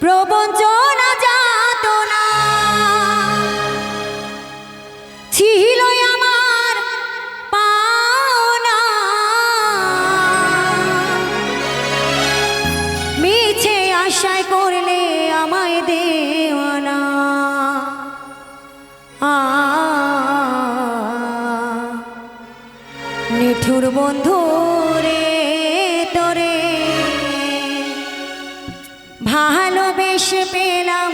প্রবঞ্চনা না আমার আশায় করলে আমায় নিঠুর বন্ধু ভালোবেসে পেলাম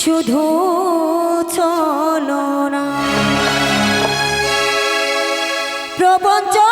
শুধু চলো না। প্রবঞ্চনা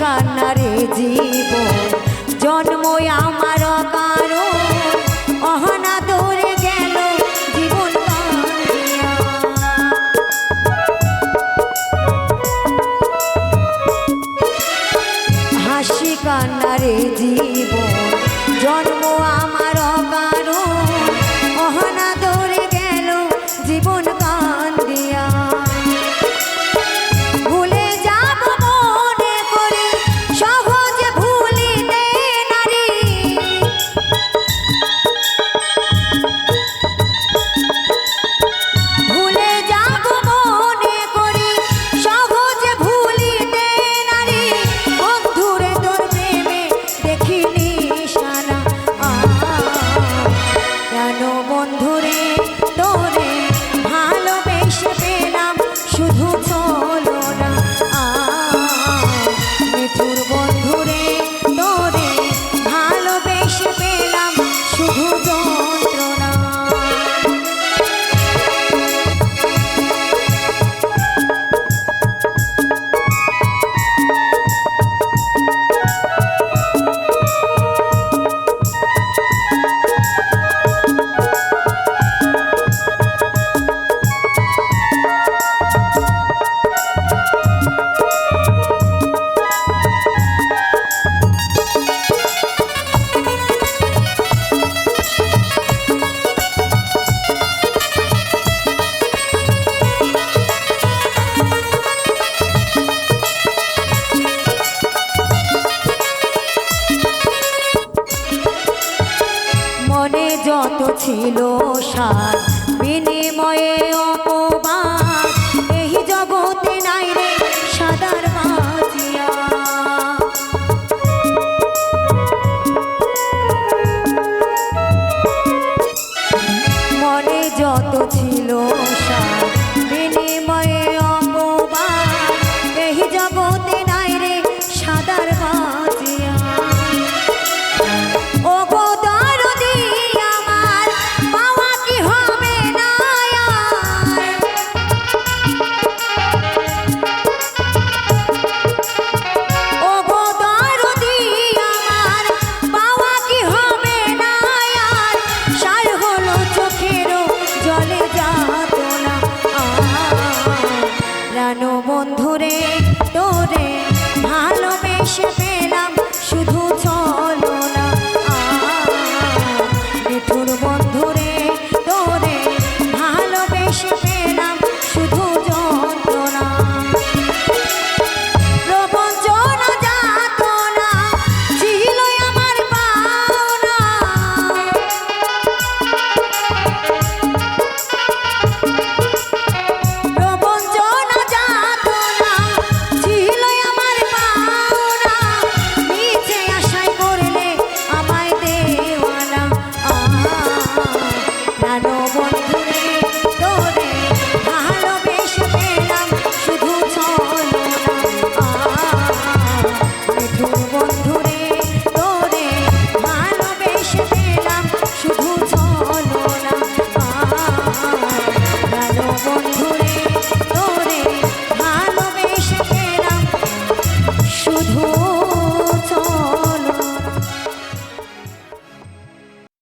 কান্নারে জীব জন্মই আমার কারও অহনা দৌড়ে গেল জীবন কান্নারে জীব ছিল সার। বিনিময়ে অপমান আকাশে পেলাম।